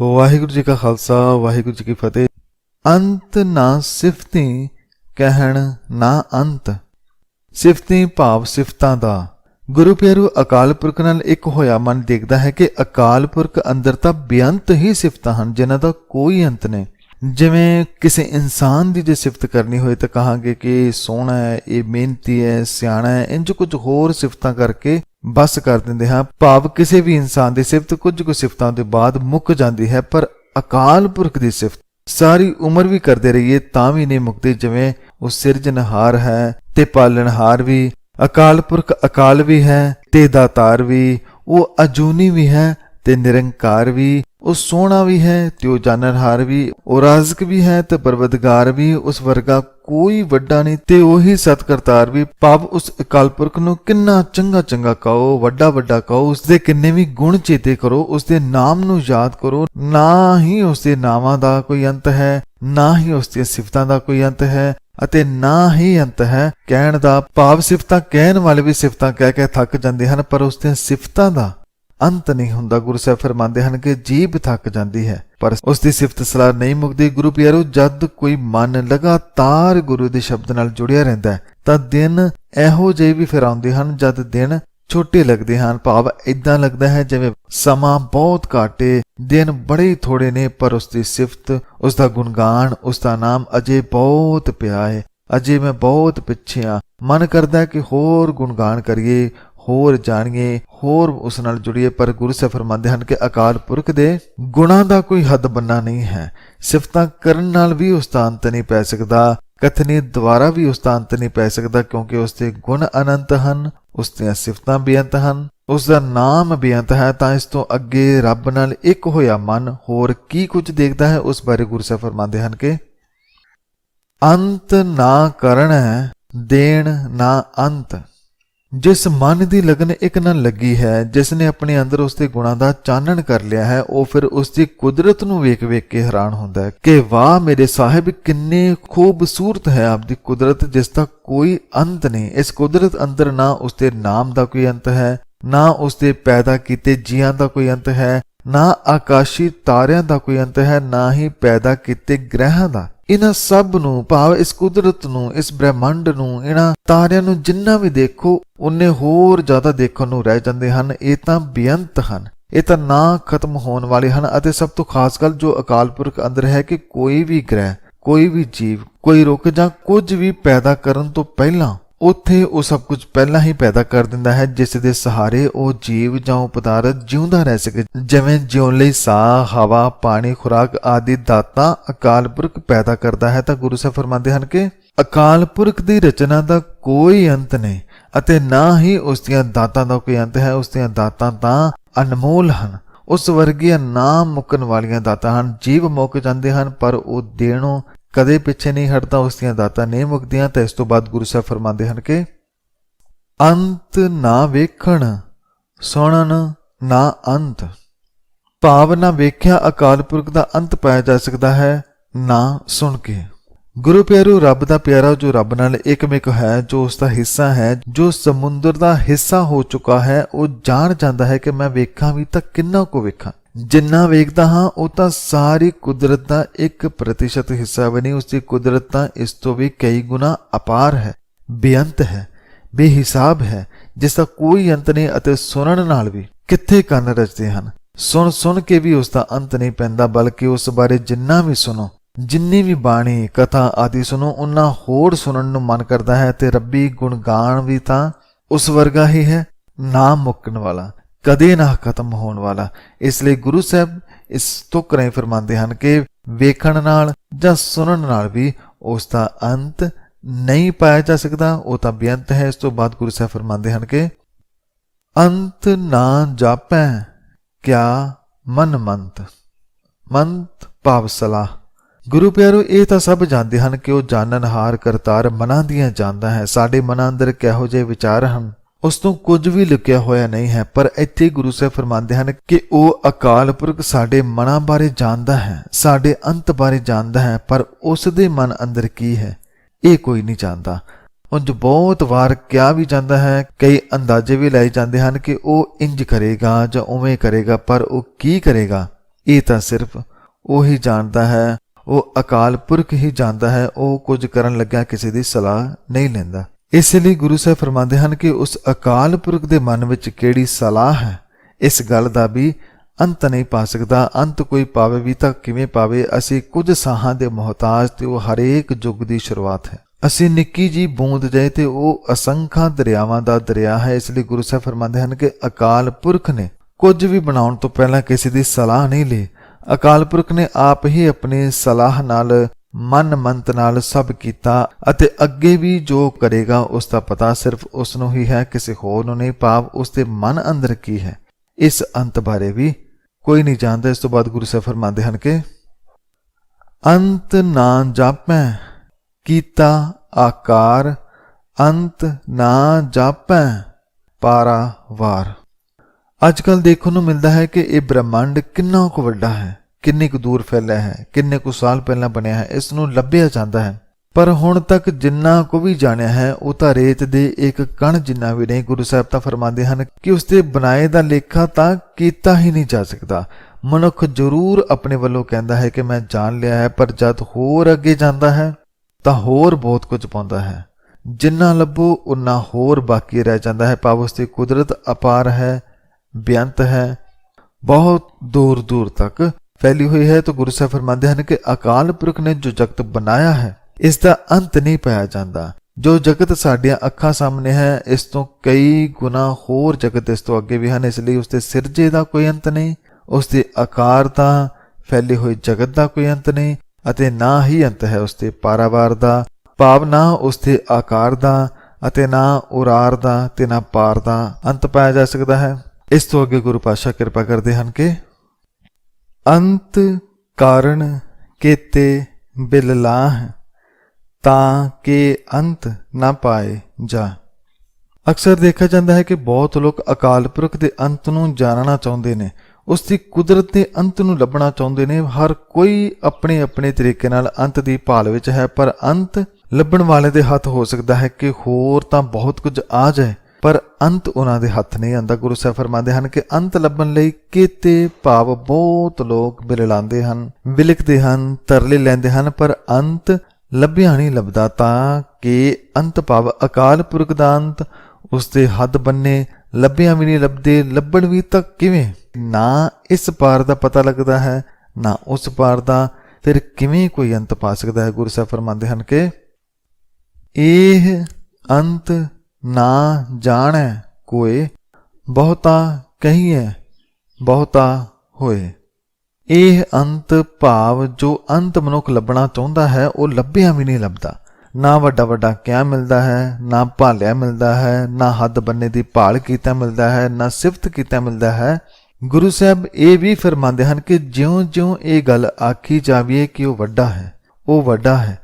ਵਾਹਿਗੁਰੂ ਜੀ ਕਾ ਖਾਲਸਾ, ਵਾਹਿਗੁਰੂ ਜੀ ਕੀ ਫਤਿਹ। ਅੰਤ ਨਾ ਸਿਫਤੀ ਕਹਿਣ, ਨਾ ਅੰਤ। ਸਿਫਤੀ ਭਾਵ ਸਿਫਤਾਂ ਦਾ। ਗੁਰੂ ਪਿਆਰੂ ਅਕਾਲ ਪੁਰਖ ਨਾਲ ਇੱਕ ਹੋਇਆ ਮਨ ਦੇਖਦਾ ਹੈ ਕਿ ਅਕਾਲ ਪੁਰਖ ਅੰਦਰ ਤਾਂ ਬੇਅੰਤ ਹੀ ਸਿਫਤਾਂ ਹਨ, ਜਿਨ੍ਹਾਂ ਦਾ ਕੋਈ ਅੰਤ ਨਹੀਂ। ਜਿਵੇਂ ਕਿਸੇ ਇਨਸਾਨ ਦੀ ਜੇ ਸਿਫਤ ਕਰਨੀ ਹੋਏ ਤਾਂ ਕਹਾਂਗੇ ਕਿ ਸੋਹਣਾ ਹੈ, ਇਹ ਮਿਹਨਤੀ ਹੈ, ਸਿਆਣਾ ਹੈ ਇੰਜ ਕੁਝ ਹੋਰ ਸਿਫਤਾਂ ਕਰਕੇ ਬਸ ਕਰ ਦਿੰਦੇ ਹਾਂ। ਭਾਵ ਕਿਸੇ ਵੀ ਇਨਸਾਨ ਦੀ ਸਿਫਤ ਕੁਝ ਕੁ ਸਿਫਤਾਂ ਦੇ ਬਾਅਦ ਮੁੱਕ ਜਾਂਦੀ ਹੈ, ਪਰ ਅਕਾਲ ਪੁਰਖ ਦੀ ਸਿਫਤ ਸਾਰੀ ਉਮਰ ਵੀ ਕਰਦੇ ਰਹੀਏ ਤਾਂ ਵੀ ਨਹੀਂ ਮੁਕਦੀ, ਜਿਵੇਂ ਉਹ ਸਿਰਜਣਹਾਰ ਹੈ ਤੇ ਪਾਲਣਹਾਰ ਵੀ, ਅਕਾਲ ਪੁਰਖ ਅਕਾਲ ਵੀ ਹੈ ਤੇ ਦਾਤਾਰ ਵੀ, ਉਹ ਅਜੂਨੀ ਵੀ ਹੈ ਤੇ ਨਿਰੰਕਾਰ ਵੀ, ਉਹ ਸੋਹਣਾ ਵੀ ਹੈ ਤੇ ਉਹ ਜਾਣਨਹਾਰ ਵੀ, ਉਹ ਰਾਜ਼ਕ ਵੀ ਹੈ ਤੇ ਪਰਵਦਗਾਰ ਵੀ, ਉਸ ਵਰਗਾ ਕੋਈ ਵੱਡਾ ਨਹੀਂ ਤੇ ਉਹੀ ਸਤਕਰਤਾਰ ਵੀ। ਭਾਵ ਉਸ ਅਕਾਲ ਪੁਰਖ ਨੂੰ ਕਿੰਨਾ ਚੰਗਾ ਚੰਗਾ ਕਹੋ, ਵੱਡਾ ਵੱਡਾ ਕਹੋ ਉਸ ਦੇ ਕਿੰਨੇ ਵੀ ਗੁਣ ਚੇਤੇ ਕਰੋ ਉਸ ਦੇ ਨਾਮ ਨੂੰ ਯਾਦ ਕਰੋ। ਨਾ ਹੀ ਉਸ ਦੇ ਨਾਵਾਂ ਦਾ ਕੋਈ ਅੰਤ ਹੈ, ਨਾ ਹੀ ਉਸ ਦੀਆਂ ਸਿਫਤਾਂ ਦਾ ਕੋਈ ਅੰਤ ਹੈ ਅਤੇ ਨਾ ਹੀ ਅੰਤ ਹੈ ਕਹਿਣ ਦਾ। ਭਾਵ ਸਿਫਤਾਂ ਕਹਿਣ ਵਾਲੇ ਵੀ ਸਿਫਤਾਂ ਕਹਿ ਕੇ ਥੱਕ ਜਾਂਦੇ ਹਨ, ਪਰ ਉਸ ਦੀਆਂ ਸਿਫਤਾਂ ਦਾ ਅੰਤ ਨਹੀਂ ਹੁੰਦਾ। ਗੁਰੂ ਸਾਹਿਬ ਫਰਮਾਉਂਦੇ ਹਨ ਕਿ ਜੀਬ ਥੱਕ ਜਾਂਦੀ ਹੈ, ਪਰ ਉਸ ਦੀ ਸਿਫਤ ਸਲਾਹ ਨਹੀਂ ਮੁਕਦੀ। ਗੁਰੂ ਪਿਆਰੋ, ਜਦ ਕੋਈ ਮਨ ਲਗਾਤਾਰ ਗੁਰੂ ਦੇ ਸ਼ਬਦ ਨਾਲ ਜੁੜਿਆ ਰਹਿੰਦਾ ਤਾਂ ਦਿਨ ਇਹੋ ਜਿਹੇ ਵੀ ਫਿਰ ਆਉਂਦੇ ਹਨ ਜਦ ਦਿਨ ਛੋਟੇ ਲੱਗਦੇ ਹਨ। ਭਾਵ ਇਦਾਂ ਲੱਗਦਾ ਹੈ ਜਿਵੇਂ ਸਮਾਂ ਬਹੁਤ ਘਾਟੇ ਦਿਨ ਬੜੇ ਥੋੜੇ ਨੇ, ਪਰ ਉਸ ਦੀ ਸਿਫਤ ਉਸ ਦਾ ਗੁਣਗਾਨ ਉਸ ਦਾ ਨਾਮ ਅਜੇ ਬਹੁਤ ਪਿਆ ਹੈ ਅਜੇ ਮੈਂ ਬਹੁਤ ਪਿੱਛੇ ਆ। ਮਨ ਕਰਦਾ ਕਿ ਹੋਰ ਗੁਣਗਾਨ ਕਰੀਏ ਹੋਰ ਜਾਣੀਏ, ਹੋਰ ਉਸ ਨਾਲ ਜੁੜੀਏ। ਪਰ ਗੁਰੂ ਸਾਹਿਬ ਫਰਮਾਉਂਦੇ ਹਨ ਕਿ ਅਕਾਲ ਪੁਰਖ ਦੇ ਗੁਣਾਂ ਦਾ ਕੋਈ ਹੱਦ ਬੰਨਾ ਨਹੀਂ ਹੈ। ਸਿਫਤਾਂ ਕਰਨ ਨਾਲ ਵੀ ਉਸ ਦਾ ਅੰਤ ਨਹੀਂ ਪੈ ਸਕਦਾ। ਕਥਨੀ ਦੁਆਰਾ ਵੀ ਉਸ ਦਾ ਅੰਤ ਨਹੀਂ ਪੈ ਸਕਦਾ ਕਿਉਂਕਿ ਉਸ ਦੇ ਗੁਣ ਅਨੰਤ ਹਨ, ਉਸ ਦੀਆਂ ਸਿਫਤਾਂ ਬੇਅੰਤ ਹਨ, ਉਸ ਦਾ ਨਾਮ ਬੇਅੰਤ ਹੈ। ਤਾਂ ਇਸ ਤੋਂ ਅੱਗੇ ਰੱਬ ਨਾਲ ਇੱਕ ਹੋਇਆ ਮਨ, ਹੋਰ ਕੀ ਕੁਝ ਦੇਖਦਾ ਹੈ? ਉਸ ਬਾਰੇ ਗੁਰੂ ਸਾਹਿਬ ਫਰਮਾਉਂਦੇ ਹਨ ਕਿ ਅੰਤ ਨਾ ਕਰਣ ਦੇਣ ਨਾ ਅੰਤ। ਜਿਸ ਮਨ ਦੀ ਲਗਨ ਇੱਕ ਨਾਲ ਲੱਗੀ ਹੈ, ਜਿਸ ਨੇ ਆਪਣੇ ਅੰਦਰ ਉਸ ਦੇ ਗੁਣਾਂ ਦਾ ਚਾਨਣ ਕਰ ਲਿਆ ਹੈ, ਉਹ ਫਿਰ ਉਸ ਦੀ ਕੁਦਰਤ ਨੂੰ ਵੇਖ-ਵੇਖ ਕੇ ਹੈਰਾਨ ਹੁੰਦਾ ਹੈ ਕਿ ਵਾਹ, ਮੇਰੇ ਸਾਹਿਬ, ਕਿੰਨੇ ਖੂਬਸੂਰਤ ਹੈ ਆਪਦੀ ਕੁਦਰਤ, ਜਿਸ ਦਾ ਕੋਈ ਅੰਤ ਨਹੀਂ। ਇਸ ਕੁਦਰਤ ਅੰਦਰ ਨਾ ਉਸ ਦੇ ਨਾਮ ਦਾ ਕੋਈ ਅੰਤ ਹੈ, ਨਾ ਉਸ ਦੇ ਪੈਦਾ ਕੀਤੇ ਜੀਆਂ ਦਾ ਕੋਈ ਅੰਤ ਹੈ, ਨਾ ਆਕਾਸ਼ੀ ਤਾਰਿਆਂ ਦਾ ਕੋਈ ਅੰਤ ਹੈ, ਨਾ ਹੀ ਪੈਦਾ ਕੀਤੇ ਗ੍ਰਹਿਾਂ ਦਾ। ਇਹਨਾਂ ਸਭ ਨੂੰ, ਭਾਵ ਇਸ ਕੁਦਰਤ ਨੂੰ, ਇਸ ਬ੍ਰਹਿਮੰਡ ਨੂੰ, ਇਹਨਾਂ ਤਾਰਿਆਂ ਨੂੰ ਜਿੰਨਾ ਵੀ ਦੇਖੋ ਉਹਨੇ ਹੋਰ ਜ਼ਿਆਦਾ ਦੇਖਣ ਨੂੰ ਰਹਿ ਜਾਂਦੇ ਹਨ। ਇਹ ਤਾਂ ਬੇਅੰਤ ਹਨ। ਇਹ ਤਾਂ ਨਾ ਖਤਮ ਹੋਣ ਵਾਲੇ ਹਨ ਅਤੇ ਸਭ ਤੋਂ ਖਾਸ ਗੱਲ ਜੋ ਅਕਾਲ ਪੁਰਖ ਅੰਦਰ ਹੈ ਕਿ ਕੋਈ ਵੀ ਗ੍ਰਹਿ, ਕੋਈ ਵੀ ਜੀਵ, ਕੋਈ ਰੁੱਖ ਜਾਂ ਕੁਝ ਵੀ ਪੈਦਾ ਕਰਨ ਤੋਂ ਪਹਿਲਾਂ ਉੱਥੇ ਉਹ ਸਭ ਕੁਝ ਪਹਿਲਾਂ ਹੀ ਪੈਦਾ ਕਰ ਦਿੰਦਾ ਹੈ, ਜਿਸ ਦੇ ਸਹਾਰੇ ਉਹ ਜੀਵ ਜਾਂ ਪਦਾਰਥ ਜਿਉਂਦਾ ਰਹਿ ਸਕੇ। ਜਿਵੇਂ ਜਿਉਣ ਲਈ ਸਾਹ, ਹਵਾ, ਪਾਣੀ, ਖੁਰਾਕ ਆਦਿ ਦਾਤਾ ਅਕਾਲ ਪੁਰਖ ਪੈਦਾ ਕਰਦਾ ਹੈ, ਤਾਂ ਗੁਰੂ ਸਾਹਿਬ ਫਰਮਾਉਂਦੇ ਹਨ ਕਿ ਅਕਾਲ ਪੁਰਖ ਦੀ ਰਚਨਾ ਦਾ ਕੋਈ ਅੰਤ ਨਹੀਂ, ਅਤੇ ਨਾ ਹੀ ਉਸ ਦੀਆਂ ਦਾਤਾਂ ਦਾ ਕੋਈ ਅੰਤ ਹੈ। ਉਸ ਦੀਆਂ ਦਾਤਾਂ ਤਾਂ ਅਨਮੋਲ ਹਨ। ਉਸ ਵਰਗੀਆਂ ਨਾ ਮੁੱਕਣ ਵਾਲੀਆਂ ਦਾਤਾਂ ਹਨ। ਜੀਵ ਮੁੱਕ ਜਾਂਦੇ ਹਨ, ਪਰ ਉਹ ਦੇਣੋਂ ਕਦੇ ਪਿੱਛੇ ਨਹੀਂ ਹਟਦਾ, ਉਸ ਦੀਆਂ ਦਾਤਾਂ ਨਹੀਂ ਮੁਕਦੀਆਂ ਤਾਂ ਇਸ ਤੋਂ ਬਾਅਦ ਗੁਰੂ ਸਾਹਿਬ ਫਰਮਾਉਂਦੇ ਹਨ ਕਿ ਅੰਤ ਨਾ ਵੇਖਣ, ਸੁਣਨ ਨਾ ਅੰਤ। ਭਾਵ ਨਾ ਵੇਖਿਆ ਅਕਾਲ ਪੁਰਖ ਦਾ ਅੰਤ ਪਾਇਆ ਜਾ ਸਕਦਾ ਹੈ, ਨਾ ਸੁਣ ਕੇ। ਗੁਰੂ ਪਿਆਰੂ, ਰੱਬ ਦਾ ਪਿਆਰਾ ਜੋ ਰੱਬ ਨਾਲ ਇੱਕਮਿਕ ਹੈ, ਜੋ ਉਸ ਦਾ ਹਿੱਸਾ ਹੈ, ਜੋ ਸਮੁੰਦਰ ਦਾ ਹਿੱਸਾ ਹੋ ਚੁੱਕਾ ਹੈ, ਉਹ ਜਾਣ ਜਾਂਦਾ ਹੈ ਕਿ ਮੈਂ ਵੇਖਾਂ ਵੀ ਤਾਂ ਕਿੰਨਾ ਕੋ ਵੇਖਾਂ। ਜਿੰਨਾ ਵੇਖਦਾ ਹਾਂ, ਉਹ ਤਾਂ ਸਾਰੀ ਕੁਦਰਤ ਦਾ 1% ਹਿੱਸਾ ਬਣੀ। ਉਸ ਦੀ ਕੁਦਰਤ ਤਾਂ ਇਸ ਤੋਂ ਵੀ ਕਈ ਗੁਣਾ ਅਪਾਰ ਹੈ, ਬੇਅੰਤ ਹੈ, ਬੇਹਿਸਾਬ ਹੈ ਜਿਸ ਦਾ ਕੋਈ ਅੰਤ ਨਹੀਂ ਅਤੇ ਸੁਣਨ ਨਾਲ ਵੀ। ਕਿੱਥੇ ਕੰਨ ਰਚਦੇ ਹਨ? ਸੁਣ ਸੁਣ ਕੇ ਵੀ ਉਸ ਦਾ ਅੰਤ ਨਹੀਂ ਪੈਂਦਾ, ਬਲਕਿ ਉਸ ਬਾਰੇ ਜਿੰਨਾ ਵੀ ਸੁਣੋ, ਜਿੰਨੀ ਵੀ ਬਾਣੀ, ਕਥਾ ਆਦਿ ਸੁਣੋ ਉਨਾ ਹੋਰ ਸੁਣਨ ਨੂੰ ਮਨ ਕਰਦਾ ਹੈ ਤੇ ਰੱਬੀ ਗੁਣਗਾਨ ਵੀ ਤਾਂ ਉਸ ਵਰਗਾ ਹੀ ਹੈ, ਨਾ ਮੁੱਕਣ ਵਾਲਾ। ਕਦੇ ਨਾ ਖਤਮ ਹੋਣ ਵਾਲਾ। ਇਸ ਲਈ ਗੁਰੂ ਸਾਹਿਬ ਇਸ ਤੁਕ ਫਰਮਾਉਂਦੇ ਹਨ ਕਿ ਵੇਖਣ ਨਾਲ ਜਾਂ ਸੁਣਨ ਨਾਲ ਵੀ ਉਸ ਦਾ ਅੰਤ ਨਹੀਂ ਪਾਇਆ ਜਾ ਸਕਦਾ, ਉਹ ਤਾਂ ਬੇਅੰਤ ਹੈ। ਇਸ ਤੋਂ ਬਾਅਦ ਗੁਰੂ ਸਾਹਿਬ ਫਰਮਾਉਂਦੇ ਹਨ ਕਿ ਅੰਤ ਨਾ ਜਾਪੈ, ਕਿਆ ਮਨ ਮੰਤ ਮੰਤ ਭਾਵ ਸਲਾਹ। ਗੁਰੂ ਪਿਆਰੋ, ਇਹ ਤਾਂ ਸਭ ਜਾਣਦੇ ਹਨ ਕਿ ਉਹ ਜਾਣਨਹਾਰ ਕਰਤਾਰ ਮਨਾਂ ਦੀਆਂ ਜਾਣਦਾ ਹੈ। ਸਾਡੇ ਮਨਾਂ ਅੰਦਰ ਕਿਹੋ ਜਿਹੇ ਵਿਚਾਰ ਹਨ? ਉਸ ਤੋਂ ਕੁਝ ਵੀ ਲੁਕਿਆ ਹੋਇਆ ਨਹੀਂ ਹੈ, ਪਰ ਇੱਥੇ ਗੁਰੂ ਸਾਹਿਬ ਫਰਮਾਉਂਦੇ ਹਨ ਕਿ ਉਹ ਅਕਾਲ ਪੁਰਖ ਸਾਡੇ ਮਨਾਂ ਬਾਰੇ ਜਾਣਦਾ ਹੈ, ਸਾਡੇ ਅੰਤ ਬਾਰੇ ਜਾਣਦਾ ਹੈ, ਪਰ ਉਸ ਦੇ ਮਨ ਅੰਦਰ ਕੀ ਹੈ? ਇਹ ਕੋਈ ਨਹੀਂ ਜਾਣਦਾ। ਉਂਝ ਬਹੁਤ ਵਾਰ ਕਿਹਾ ਵੀ ਜਾਂਦਾ ਹੈ, ਕਈ ਅੰਦਾਜ਼ੇ ਵੀ ਲਾਏ ਜਾਂਦੇ ਹਨ ਕਿ ਉਹ ਇੰਜ ਕਰੇਗਾ ਜਾਂ ਉਵੇਂ ਕਰੇਗਾ, ਪਰ ਉਹ ਕੀ ਕਰੇਗਾ? ਇਹ ਤਾਂ ਸਿਰਫ ਉਹੀ ਜਾਣਦਾ ਹੈ, ਉਹ ਅਕਾਲ ਪੁਰਖ ਹੀ ਜਾਣਦਾ ਹੈ, ਉਹ ਕੁਝ ਕਰਨ ਲੱਗਿਆ ਕਿਸੇ ਦੀ ਸਲਾਹ ਨਹੀਂ ਲੈਂਦਾ। ਇਸ ਲਈ ਗੁਰੂ ਸਾਹਿਬ ਫਰਮਾਉਂਦੇ ਹਨ ਕਿ ਉਸ ਅਕਾਲ ਪੁਰਖ ਦੇ ਮਨ ਵਿੱਚ ਕਿਹੜੀ ਸਲਾਹ ਹੈ? ਇਸ ਗੱਲ ਦਾ ਵੀ ਅੰਤ ਨਹੀਂ ਪਾ ਸਕਦਾ। ਅੰਤ ਕੋਈ ਪਾਵੇ ਵੀ ਤਾਂ ਕਿਵੇਂ ਪਾਵੇ? ਅਸੀਂ ਕੁਝ ਸਾਹਾਂ ਦੇ ਮੁਹਤਾਜ ਤੇ ਉਹ ਹਰੇਕ ਯੁੱਗ ਦੀ ਸ਼ੁਰੂਆਤ ਹੈ। ਅਸੀਂ ਨਿੱਕੀ ਜੀ ਬੂੰਦ ਜਾਏ ਤੇ ਉਹ ਅਸੰਖਾਂ ਦਰਿਆਵਾਂ ਦਾ ਦਰਿਆ ਹੈ। ਇਸ ਲਈ ਗੁਰੂ ਸਾਹਿਬ ਫਰਮਾਉਂਦੇ ਹਨ ਕਿ ਅਕਾਲ ਪੁਰਖ ਨੇ ਕੁਝ ਵੀ ਬਣਾਉਣ ਤੋਂ ਪਹਿਲਾਂ ਕਿਸੇ ਦੀ ਸਲਾਹ ਨਹੀਂ ਲਈ। ਅਕਾਲ ਪੁਰਖ ਨੇ ਆਪ ਹੀ ਆਪਣੀ ਸਲਾਹ ਨਾਲ ਮਨ ਮੰਤ ਨਾਲ ਸਭ ਕੀਤਾ ਅਤੇ ਅੱਗੇ ਵੀ ਜੋ ਕਰੇਗਾ, ਉਸ ਦਾ ਪਤਾ ਸਿਰਫ ਉਸ ਨੂੰ ਹੀ ਹੈ, ਕਿਸੇ ਹੋਰ ਨੂੰ ਨਹੀਂ। ਭਾਵ ਉਸ ਦੇ ਮਨ ਅੰਦਰ ਕੀ ਹੈ? ਇਸ ਅੰਤ ਬਾਰੇ ਵੀ ਕੋਈ ਨਹੀਂ ਜਾਣਦਾ। ਇਸ ਤੋਂ ਬਾਅਦ ਗੁਰੂ ਸਾਹਿਬ ਫਰਮਾਉਂਦੇ ਹਨ ਕਿ, ਅੰਤ ਨਾ ਜਾਪੈ, ਕੀਤਾ ਆਕਾਰ, ਅੰਤ ਨਾ ਜਾਪੈ, ਪਾਰਾਵਾਰ। ਅੱਜ ਕੱਲ ਦੇਖਣ ਨੂੰ ਮਿਲਦਾ ਹੈ ਕਿ ਇਹ ਬ੍ਰਹਮੰਡ ਕਿੰਨਾ ਕੁ ਵੱਡਾ ਹੈ। ਕਿੰਨੀ ਕੁ ਦੂਰ ਫੈਲਿਆ ਹੈ, ਕਿੰਨੇ ਕੁ ਸਾਲ ਪਹਿਲਾਂ ਬਣਿਆ ਹੈ, ਇਸ ਨੂੰ ਲੱਭਿਆ ਜਾਂਦਾ ਹੈ। ਪਰ ਹੁਣ ਤੱਕ ਜਿੰਨਾ ਕੋ ਵੀ ਜਾਣਿਆ ਹੈ, ਉਹ ਤਾਂ ਰੇਤ ਦੇ ਇੱਕ ਕਣ ਜਿੰਨਾ ਵੀ ਨਹੀਂ, ਗੁਰੂ ਸਾਹਿਬ ਤਾਂ ਫਰਮਾਉਂਦੇ ਹਨ ਕਿ ਉਸ ਦੇ ਬਣਾਏ ਦਾ ਲੇਖਾ ਤਾਂ ਕੀਤਾ ਹੀ ਨਹੀਂ ਜਾ ਸਕਦਾ। ਮਨੁੱਖ ਜ਼ਰੂਰ ਆਪਣੇ ਵੱਲੋਂ ਕਹਿੰਦਾ ਹੈ ਕਿ ਮੈਂ ਜਾਣ ਲਿਆ ਹੈ, ਪਰ ਜਦ ਹੋਰ ਅੱਗੇ ਜਾਂਦਾ ਹੈ, ਤਾਂ ਹੋਰ ਬਹੁਤ ਕੁਝ ਪਾਉਂਦਾ ਹੈ। ਜਿੰਨਾ ਲੱਭੋ ਉਨਾ ਹੋਰ ਬਾਕੀ ਰਹਿ ਜਾਂਦਾ ਹੈ। ਭਾਵ ਉਸ ਦੀ ਕੁਦਰਤ ਅਪਾਰ ਹੈ, ਬੇਅੰਤ ਹੈ, ਬਹੁਤ ਦੂਰ ਦੂਰ ਤੱਕ ਫੈਲੀ ਹੋਈ ਹੈ ਤਾਂ ਗੁਰੂ ਸਾਹਿਬ ਫਰਮਾਉਂਦੇ ਹਨ ਕਿ ਅਕਾਲ ਪੁਰਖ ਨੇ ਜੋ ਜਗਤ ਬਣਾਇਆ ਹੈ, ਇਸ ਦਾ ਅੰਤ ਨਹੀਂ ਪਾਇਆ ਜਾਂਦਾ। ਜੋ ਜਗਤ ਸਾਡੀਆਂ ਅੱਖਾਂ ਸਾਹਮਣੇ ਹੈ, ਇਸ ਤੋਂ ਕਈ ਗੁਣਾ ਹੋਰ ਜਗਤ ਇਸ ਤੋਂ ਅੱਗੇ ਵੀ ਹਨ, ਇਸ ਲਈ ਉਸ ਦੇ ਸਿਰਜੇ ਦਾ ਕੋਈ ਅੰਤ ਨਹੀਂ ਉਸ ਦੇ ਆਕਾਰ ਦਾ, ਫੈਲੀ ਹੋਏ ਜਗਤ ਦਾ ਕੋਈ ਅੰਤ ਨਹੀਂ, ਅਤੇ ਨਾ ਹੀ ਅੰਤ ਹੈ ਉਸ ਦੇ ਪਾਰਾਵਾਰ ਦਾ, ਭਾਵ ਨਾ ਉਸ ਦੇ ਆਕਾਰ ਦਾ, ਅਤੇ ਨਾ ਉਰਾਰ ਦਾ, ਤੇ ਨਾ ਪਾਰ ਦਾ ਅੰਤ ਪਾਇਆ ਜਾ ਸਕਦਾ ਹੈ। ਇਸ ਤੋਂ ਅੱਗੇ ਗੁਰੂ ਪਾਤਸ਼ਾਹ ਕਿਰਪਾ ਕਰਦੇ ਹਨ ਕਿ ਅੰਤ ਕਾਰਨ ਕੇਤੇ ਬਿਲਲਾਹ ਤਾਂ ਕਿ ਅੰਤ ਨਾ ਪਾਏ ਜਾ। ਅਕਸਰ ਦੇਖਿਆ ਜਾਂਦਾ ਹੈ ਕਿ ਬਹੁਤ ਲੋਕ ਅਕਾਲ ਪੁਰਖ ਦੇ ਅੰਤ ਨੂੰ ਜਾਣਨਾ ਚਾਹੁੰਦੇ ਨੇ। ਉਸ ਦੀ ਕੁਦਰਤ ਦੇ ਅੰਤ ਨੂੰ ਲੱਭਣਾ ਚਾਹੁੰਦੇ ਨੇ। ਹਰ ਕੋਈ ਆਪਣੇ ਆਪਣੇ ਤਰੀਕੇ ਨਾਲ ਅੰਤ ਦੀ ਭਾਲ ਵਿੱਚ ਹੈ, ਪਰ ਅੰਤ ਲੱਭਣ ਵਾਲੇ ਦੇ ਹੱਥ ਹੋ ਸਕਦਾ ਹੈ ਕਿ ਹੋਰ ਤਾਂ ਬਹੁਤ ਕੁਝ ਆ ਜਾਏ। ਪਰ ਅੰਤ ਉਹਨਾਂ ਦੇ ਹੱਥ ਨਹੀਂ ਆਂਦਾ ਗੁਰੂ ਸਾਹਿਬ ਫਰਮਾਉਂਦੇ ਹਨ ਕਿ ਅੰਤ ਲੱਭਣ ਲਈ ਕਿਤੇ ਭਾਵ ਬਹੁਤ ਲੋਕ ਬਿਲਲਾਉਂਦੇ ਹਨ ਵਿਲਕਦੇ ਹਨ, ਤਰਲੇ ਲੈਂਦੇ ਹਨ, ਪਰ ਅੰਤ ਲੱਭਿਆ ਨਹੀਂ ਲੱਭਦਾ ਤਾਂ ਕਿ ਅੰਤ ਭਾਵ ਅਕਾਲ ਪੁਰਖ ਦਾ ਅੰਤ ਉਸ ਦੇ ਹੱਦ ਬੰਨੇ, ਲੱਭਿਆ ਵੀ ਨਹੀਂ ਲੱਭਦੇ, ਲੱਭਣ ਵੀ ਤਾਂ ਕਿਵੇਂ? ਨਾ ਇਸ ਪਾਰ ਦਾ ਪਤਾ ਲੱਗਦਾ ਹੈ, ਨਾ ਉਸ ਪਾਰ ਦਾ, ਫਿਰ ਕਿਵੇਂ ਕੋਈ ਅੰਤ ਪਾ ਸਕਦਾ ਹੈ? ਗੁਰੂ ਸਾਹਿਬ ਫਰਮਾਉਂਦੇ ਹਨ ਕਿ ਇਹ ਅੰਤ ਨਾ ਜਾਣੈ ਕੋਏ, ਬਹੁਤਾ ਕਹੀਏ ਬਹੁਤਾ ਹੋਏ। ਇਹ ਅੰਤ ਭਾਵ ਜੋ ਅੰਤ ਮਨੁੱਖ ਲੱਭਣਾ ਚਾਹੁੰਦਾ ਹੈ, ਉਹ ਲੱਭਿਆ ਵੀ ਨਹੀਂ ਲੱਭਦਾ। ਨਾ ਵੱਡਾ ਵੱਡਾ ਕਿਆ ਮਿਲਦਾ ਹੈ, ਨਾ ਭਾਲਿਆ ਮਿਲਦਾ ਹੈ, ਨਾ ਹੱਦ ਬੰਨੇ ਦੀ ਭਾਲ ਕੀਤਾ ਮਿਲਦਾ ਹੈ, ਨਾ ਸਿਫਤ ਕੀਤਾ ਮਿਲਦਾ ਹੈ। ਗੁਰੂ ਸਾਹਿਬ ਇਹ ਵੀ ਫਰਮਾਉਂਦੇ ਹਨ ਕਿ ਜਿਉਂ-ਜਿਉਂ ਇਹ ਗੱਲ ਆਖੀ ਜਾਵੇ ਕਿ ਉਹ ਵੱਡਾ ਹੈ, ਉਹ ਵੱਡਾ ਹੈ।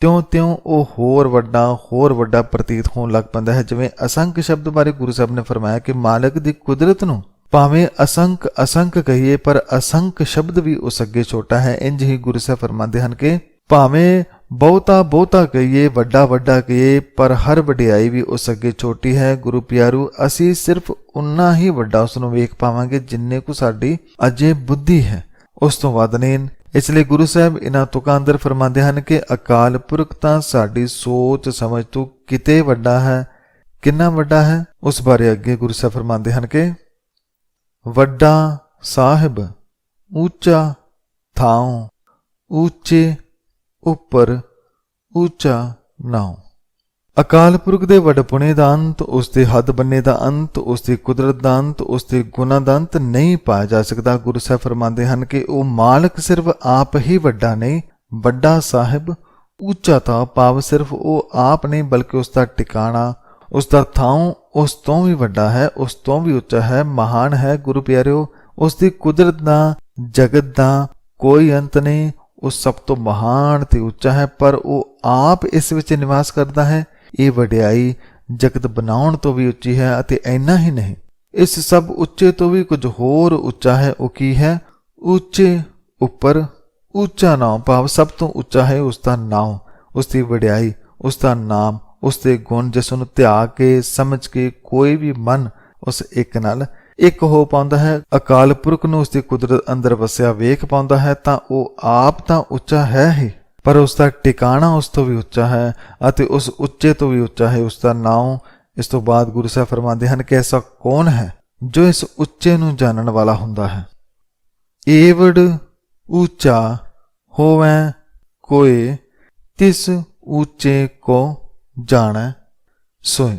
ਤਿਉਂ-ਤਿਉਂ ਉਹ ਹੋਰ ਵੱਡਾ ਹੋਰ ਵੱਡਾ ਪ੍ਰਤੀਤ ਹੋਣ ਲੱਗ ਪੈਂਦਾ ਹੈ। ਜਿਵੇਂ ਅਸੰਖ ਸ਼ਬਦ ਬਾਰੇ ਗੁਰੂ ਸਾਹਿਬ ਨੇ ਫਰਮਾਇਆ ਕਿ ਮਾਲਕ ਦੀ ਕੁਦਰਤ ਨੂੰ ਭਾਵੇਂ ਅਸੰਖ ਅਸੰਖ ਕਹੀਏ, ਪਰ ਅਸੰਖ ਸ਼ਬਦ ਵੀ ਉਸ ਅੱਗੇ ਛੋਟਾ ਹੈ। ਇੰਜ ਹੀ ਗੁਰੂ ਸਾਹਿਬ ਫਰਮਾਉਂਦੇ ਹਨ ਕਿ ਭਾਵੇਂ ਬਹੁਤਾ ਬਹੁਤਾ ਕਹੀਏ, ਵੱਡਾ ਵੱਡਾ ਕਹੀਏ, ਪਰ ਹਰ ਵਡਿਆਈ ਵੀ ਉਸ ਅੱਗੇ ਛੋਟੀ ਹੈ। ਗੁਰੂ ਪਿਆਰੂ, ਅਸੀਂ ਸਿਰਫ ਉਨਾ ਹੀ ਵੱਡਾ ਉਸ ਨੂੰ ਵੇਖ ਪਾਵਾਂਗੇ ਜਿੰਨੇ ਕੁ ਸਾਡੀ ਅਜੇ ਬੁੱਧੀ ਹੈ। ਉਸ ਤੋਂ ਵੱਧ ਨਹੀਂ ਇਸ ਲਈ ਗੁਰੂ ਸਾਹਿਬ ਇਹਨਾਂ ਤੁਕਾਂ ਅੰਦਰ ਫਰਮਾਉਂਦੇ ਹਨ ਕਿ ਅਕਾਲ ਪੁਰਖ ਤਾਂ ਸਾਡੀ ਸੋਚ, ਸਮਝ ਤੋਂ ਕਿਤੇ ਵੱਡਾ ਹੈ, ਕਿੰਨਾ ਵੱਡਾ ਹੈ? ਉਸ ਬਾਰੇ ਅੱਗੇ ਗੁਰੂ ਸਾਹਿਬ ਫਰਮਾਉਂਦੇ ਹਨ ਕਿ ਵੱਡਾ ਸਾਹਿਬ ਉੱਚਾ ਥਾਉ, ਉੱਚੇ ਉੱਪਰ ਉੱਚਾ ਨਾਉ। ਅਕਾਲ ਪੁਰਖ ਦੇ ਵਡਪੁਣੇ ਦਾ ਅੰਤ, ਉਸ ਦੇ ਹੱਦ ਬੰਨੇ ਦਾ ਅੰਤ, ਉਸ ਦੀ ਕੁਦਰਤ ਦਾ ਅੰਤ, ਉਸ ਦੇ ਗੁਣਾਂ ਦਾ ਅੰਤ ਨਹੀਂ ਪਾਇਆ ਜਾ ਸਕਦਾ। ਗੁਰੂ ਸਾਹਿਬ ਫਰਮਾਉਂਦੇ ਹਨ ਕਿ ਉਹ ਮਾਲਕ ਸਿਰਫ ਆਪ ਹੀ ਵੱਡਾ ਨਹੀਂ, ਵੱਡਾ ਸਾਹਿਬ, ਉੱਚਾ ਤਾਂ ਭਾਵ ਸਿਰਫ ਉਹ ਆਪ ਨਹੀਂ, ਬਲਕਿ ਉਸ ਦਾ ਟਿਕਾਣਾ, ਉਸ ਦਾ ਥਾਂ ਉਸ ਤੋਂ ਵੀ ਵੱਡਾ ਹੈ, ਉਸ ਤੋਂ ਵੀ ਉੱਚਾ ਹੈ, ਮਹਾਨ ਹੈ। ਗੁਰੂ ਪਿਆਰਿਓ, ਉਸ ਦੀ ਕੁਦਰਤ ਦਾ, ਜਗਤ ਦਾ ਕੋਈ ਅੰਤ ਨਹੀਂ, ਉਹ ਸਭ ਤੋਂ ਮਹਾਨ ਤੇ ਉੱਚਾ ਹੈ, ਪਰ ਉਹ ਆਪ ਇਸ ਵਿੱਚ ਨਿਵਾਸ ਕਰਦਾ ਹੈ। ਇਹ ਵਡਿਆਈ ਜਗਤ ਬਣਾਉਣ ਤੋਂ ਵੀ ਉੱਚੀ ਹੈ ਅਤੇ ਇੰਨਾ ਹੀ ਨਹੀਂ। ਇਸ ਸਭ ਉੱਚੇ ਤੋਂ ਵੀ ਕੁਝ ਹੋਰ ਉੱਚਾ ਹੈ, ਉਹ ਕੀ ਹੈ? ਉੱਚੇ ਉੱਪਰ ਉੱਚਾ ਨਾਮ ਭਾਵ ਸਭ ਤੋਂ ਉੱਚਾ ਹੈ, ਉਸ ਦਾ ਨਾਮ, ਉਸ ਦੀ ਵਡਿਆਈ, ਉਸ ਦਾ ਨਾਮ, ਉਸ ਦੇ ਗੁਣ ਜਿਸ ਨੂੰ ਧਿਆ ਕੇ, ਸਮਝ ਕੇ ਕੋਈ ਵੀ ਮਨ ਉਸ ਇੱਕ ਨਾਲ ਇੱਕ ਹੋ ਪਾਉਂਦਾ ਹੈ। ਅਕਾਲ ਪੁਰਖ ਨੂੰ ਉਸ ਦੀ ਕੁਦਰਤ ਅੰਦਰ ਵਸਿਆ ਵੇਖ ਪਾਉਂਦਾ ਹੈ, ਤਾਂ ਉਹ ਆਪ ਤਾਂ ਉੱਚਾ ਹੈ ਹੀ। ਪਰ ਉਸ ਦਾ ਟਿਕਾਣਾ ਉਸ ਤੋਂ ਵੀ ਉੱਚਾ ਹੈ ਅਤੇ ਉਸ ਉੱਚੇ ਤੋਂ ਵੀ ਉੱਚਾ ਹੈ। ਉਸ ਦਾ ਨਾਮ ਇਸ ਤੋਂ ਬਾਅਦ ਗੁਰੂ ਸਾਹਿਬ ਫਰਮਾਉਂਦੇ ਹਨ ਕਿ ਐਸਾ ਕੌਣ ਹੈ ਜੋ ਇਸ ਉੱਚੇ ਨੂੰ ਜਾਣਨ ਵਾਲਾ ਹੁੰਦਾ ਹੈ? ਏਵੜ ਉੱਚਾ ਹੋਵੇ ਕੋਏ, ਤਿਸ ਉੱਚੇ ਕੋ ਜਾਣੈ ਸੋਏ।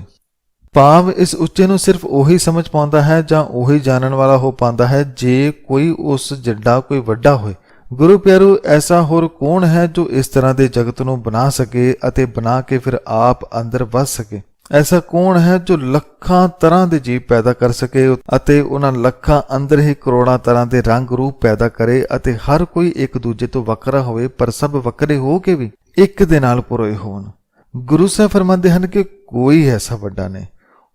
ਭਾਵ ਇਸ ਉੱਚੇ ਨੂੰ ਸਿਰਫ ਉਹੀ ਸਮਝ ਪਾਉਂਦਾ ਹੈ ਜਾਂ ਉਹੀ ਜਾਣਨ ਵਾਲਾ ਹੋ ਪਾਉਂਦਾ ਹੈ ਜੇ ਕੋਈ ਉਸ ਜੱਡਾ ਕੋਈ ਵੱਡਾ ਹੋਏ। ਗੁਰੂ ਪਿਆਰੂ, ਐਸਾ ਹੋਰ ਕੌਣ ਹੈ ਜੋ ਇਸ ਤਰ੍ਹਾਂ ਦੇ ਜਗਤ ਨੂੰ ਬਣਾ ਸਕੇ ਅਤੇ ਬਣਾ ਕੇ ਫਿਰ ਆਪ ਅੰਦਰ ਵਸ ਸਕੇ? ਐਸਾ ਕੌਣ ਹੈ ਜੋ ਲੱਖਾਂ ਤਰ੍ਹਾਂ ਦੇ ਜੀਵ ਪੈਦਾ ਕਰ ਸਕੇ ਅਤੇ ਉਹਨਾਂ ਲੱਖਾਂ ਅੰਦਰ ਹੀ ਕਰੋੜਾਂ ਤਰ੍ਹਾਂ ਦੇ ਰੰਗ ਰੂਪ ਪੈਦਾ ਕਰੇ ਅਤੇ ਹਰ ਕੋਈ ਇੱਕ ਦੂਜੇ ਤੋਂ ਵੱਖਰਾ ਹੋਵੇ, ਪਰ ਸਭ ਵੱਖਰੇ ਹੋ ਕੇ ਵੀ ਇੱਕ ਦੇ ਨਾਲ ਪੁਰੇ ਹੋਣ। ਗੁਰੂ ਸਾਹਿਬ ਫਰਮਾਉਂਦੇ ਹਨ ਕਿ ਕੋਈ ਐਸਾ ਵੱਡਾ ਨਹੀਂ।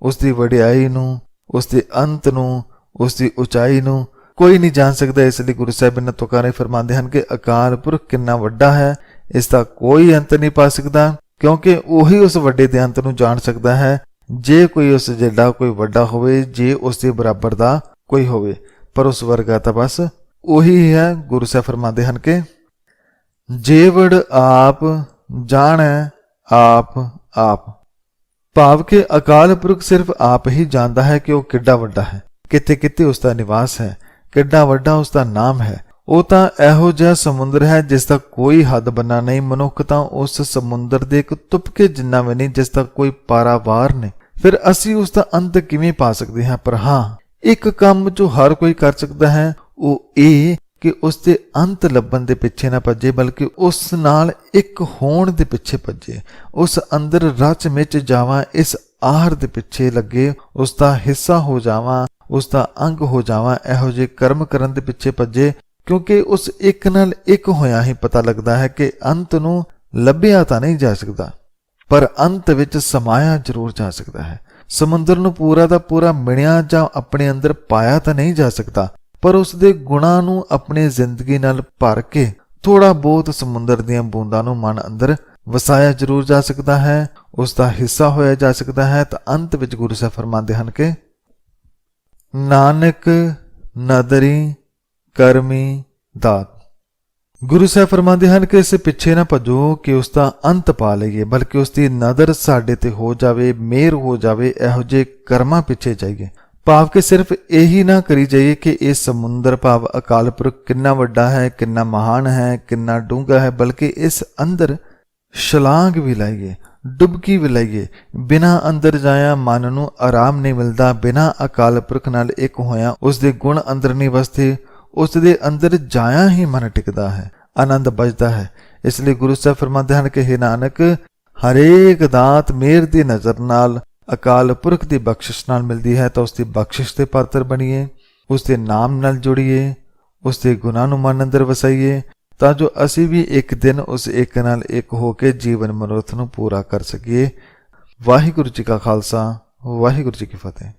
ਉਸ ਦੀ ਵਡਿਆਈ ਨੂੰ ਉਸ ਦੇ ਅੰਤ ਨੂੰ ਉਸ ਦੀ ਉਚਾਈ ਨੂੰ ਕੋਈ ਨਹੀਂ ਜਾਣ ਸਕਦਾ, ਇਸ ਲਈ ਗੁਰੂ ਸਾਹਿਬ ਇਹਨਾਂ ਤੁਕਾਂ ਫਰਮਾਉਂਦੇ ਹਨ ਕਿ ਅਕਾਲ ਪੁਰਖ ਕਿੰਨਾ ਵੱਡਾ ਹੈ, ਇਸ ਦਾ ਕੋਈ ਅੰਤ ਨਹੀਂ ਪਾ ਸਕਦਾ, ਕਿਉਂਕਿ ਉਹੀ ਉਸ ਵੱਡੇ ਦੇ ਅੰਤ ਨੂੰ ਜਾਣ ਸਕਦਾ ਹੈ, ਜੇ ਕੋਈ ਉਸ ਜਿਹੜਾ ਕੋਈ ਵੱਡਾ ਹੋਵੇ, ਜੇ ਉਸ ਦੇ ਬਰਾਬਰ ਦਾ ਕੋਈ ਹੋਵੇ, ਪਰ ਉਸ ਵਰਗਾ ਤਾਂ ਬਸ ਉਹੀ ਹੈ, ਗੁਰੂ ਸਾਹਿਬ ਫਰਮਾਉਂਦੇ ਹਨ ਕਿ ਜੇਵੜ ਆਪ ਜਾਣੈ, ਆਪ ਆਪ। ਭਾਵ ਕਿ ਅਕਾਲ ਪੁਰਖ ਸਿਰਫ ਆਪ ਹੀ ਜਾਣਦਾ ਹੈ ਕਿ ਉਹ ਕਿੱਡਾ ਵੱਡਾ ਹੈ ਕਿੱਥੇ ਕਿੱਥੇ ਉਸ ਦਾ ਨਿਵਾਸ ਹੈ ਕਿੱਡਾ ਵੱਡਾ ਉਸ ਦਾ ਨਾਮ ਹੈ। ਉਹ ਤਾਂ ਇਹੋ ਜਿਹਾ ਸਮੁੰਦਰ ਹੈ ਜਿਸ ਦਾ ਕੋਈ ਹੱਦ ਬੰਨਾ ਨਹੀਂ। ਮਨੁੱਖ ਤਾਂ ਉਸ ਸਮੁੰਦਰ ਦੇ ਇੱਕ ਤੁਪਕੇ ਜਿੰਨਾ ਵੀ ਨਹੀਂ, ਜਿਸ ਦਾ ਕੋਈ ਪਾਰਾਵਾਰ ਨਹੀਂ। ਫਿਰ ਅਸੀਂ ਉਸ ਦਾ ਅੰਤ ਕਿਵੇਂ ਪਾ ਸਕਦੇ ਹਾਂ? ਪਰ ਹਾਂ, ਇੱਕ ਕੰਮ ਜੋ ਹਰ ਕੋਈ ਕਰ ਸਕਦਾ ਹੈ, ਉਹ ਇਹ ਕਿ ਉਸ ਦੇ ਅੰਤ ਲੱਭਣ ਦੇ ਪਿੱਛੇ ਨਾ ਭੱਜੇ, ਬਲਕਿ ਉਸ ਨਾਲ ਇੱਕ ਹੋਣ ਦੇ ਪਿੱਛੇ ਭੱਜੇ। ਉਸ ਅੰਦਰ ਰਚ ਮਿਚ ਜਾਵਾਂ, ਇਸ ਆਹਰ ਦੇ ਪਿੱਛੇ ਲੱਗੇ ਉਸ ਦਾ ਹਿੱਸਾ ਹੋ ਜਾਵਾਂ ਉਸ ਦਾ ਅੰਗ ਹੋ ਜਾਵਾਂ, ਇਹੋ ਜਿਹੇ ਕਰਮ ਕਰਨ ਦੇ ਪਿੱਛੇ ਭੱਜੇ, ਕਿਉਂਕਿ ਉਸ ਇੱਕ ਨਾਲ ਇੱਕ ਹੋਇਆ ਹੀ ਪਤਾ ਲੱਗਦਾ ਹੈ ਕਿ ਅੰਤ ਨੂੰ ਲੱਭਿਆ ਤਾਂ ਨਹੀਂ ਜਾ ਸਕਦਾ, ਪਰ ਅੰਤ ਵਿੱਚ ਸਮਾਇਆ ਜ਼ਰੂਰ ਜਾ ਸਕਦਾ ਹੈ। ਸਮੁੰਦਰ ਨੂੰ ਪੂਰਾ ਦਾ ਪੂਰਾ ਮਿਣਿਆ ਜਾਂ ਆਪਣੇ ਅੰਦਰ ਪਾਇਆ ਤਾਂ ਨਹੀਂ ਜਾ ਸਕਦਾ, ਪਰ ਉਸ ਦੇ ਗੁਣਾਂ ਨੂੰ ਆਪਣੀ ਜ਼ਿੰਦਗੀ ਨਾਲ ਭਰ ਕੇ ਥੋੜਾ ਬਹੁਤ ਸਮੁੰਦਰ ਦੀਆਂ ਬੂੰਦਾਂ ਨੂੰ ਮਨ ਅੰਦਰ ਵਸਾਇਆ ਜ਼ਰੂਰ ਜਾ ਸਕਦਾ ਹੈ, ਉਸ ਦਾ ਹਿੱਸਾ ਹੋਇਆ ਜਾ ਸਕਦਾ ਹੈ, ਤਾਂ ਅੰਤ ਵਿੱਚ ਗੁਰੂ ਸਾਹਿਬ ਫਰਮਾਉਂਦੇ ਹਨ ਕਿ ਨਾਨਕ ਨਦਰੀ ਕਰਮੀ ਦਾਤ। ਗੁਰੂ ਸਾਹਿਬ ਫਰਮਾਉਂਦੇ ਹਨ ਕਿ ਇਸ ਪਿੱਛੇ ਨਾ ਭਜੋ ਕਿ ਉਸ ਦਾ ਅੰਤ ਪਾ ਲਈਏ, ਬਲਕਿ ਉਸ ਦੀ ਨਜ਼ਰ ਸਾਡੇ ਤੇ ਹੋ ਜਾਵੇ ਮਿਹਰ ਹੋ ਜਾਵੇ, ਇਹੋ ਜਿਹੇ ਕਰਮਾਂ ਪਿੱਛੇ ਜਾਈਏ। ਭਾਵ ਕਿ ਸਿਰਫ ਇਹੀ ਨਾ ਕਰੀ ਜਾਈਏ ਕਿ ਇਹ ਸਮੁੰਦਰ ਭਾਵ ਅਕਾਲ ਪੁਰਖ ਕਿੰਨਾ ਵੱਡਾ ਹੈ, ਕਿੰਨਾ ਮਹਾਨ ਹੈ, ਕਿੰਨਾ ਡੂੰਘਾ ਹੈ, ਬਲਕਿ ਇਸ ਅੰਦਰ ਛਲਾਂਗ ਵੀ ਲਾਈਏ। ਡੁਬਕੀ ਵੀ ਬਿਨਾ ਅੰਦਰ ਜਾਇਆ ਮਨ ਨੂੰ ਆਰਾਮ ਨਹੀਂ ਮਿਲਦਾ, ਬਿਨਾ ਅਕਾਲ ਪੁਰਖ ਨਾਲ ਇੱਕ ਹੋਇਆ ਉਸ ਦੇ ਗੁਣ ਅੰਦਰ ਨਹੀਂ ਵਸਦੇ ਉਸ ਦੇ ਅੰਦਰ ਜਾਇਆ ਹੀ ਮਨ ਟਿਕਦਾ ਹੈ, ਆਨੰਦ ਬਜਦਾ ਹੈ। ਇਸ ਲਈ ਗੁਰੂ ਸਾਹਿਬ ਫਰਮਾਉਂਦੇ ਹਨ ਕਿ, ਹੈ ਨਾਨਕ, ਹਰੇਕ ਦਾਤ ਮੇਰ ਦੀ ਨਜ਼ਰ ਨਾਲ ਅਕਾਲ ਪੁਰਖ ਦੀ ਬਖਸ਼ਿਸ਼ ਨਾਲ ਮਿਲਦੀ ਹੈ, ਤਾਂ ਉਸ ਦੀ ਬਖਸ਼ਿਸ਼ ਦੇ ਪਾਤਰ ਬਣੀਏ ਉਸ ਦੇ ਨਾਮ ਨਾਲ ਜੁੜੀਏ ਉਸ ਦੇ ਗੁਣਾਂ ਨੂੰ ਮਨ ਅੰਦਰ ਵਸਾਈਏ ਤਾਂ ਜੋ ਅਸੀਂ ਵੀ ਇੱਕ ਦਿਨ ਉਸ ਇੱਕ ਨਾਲ ਇੱਕ ਹੋ ਕੇ ਜੀਵਨ ਮਨੋਰਥ ਨੂੰ ਪੂਰਾ ਕਰ ਸਕੀਏ। ਵਾਹਿਗੁਰੂ ਜੀ ਕਾ ਖਾਲਸਾ, ਵਾਹਿਗੁਰੂ ਜੀ ਕੀ ਫਤਿਹ।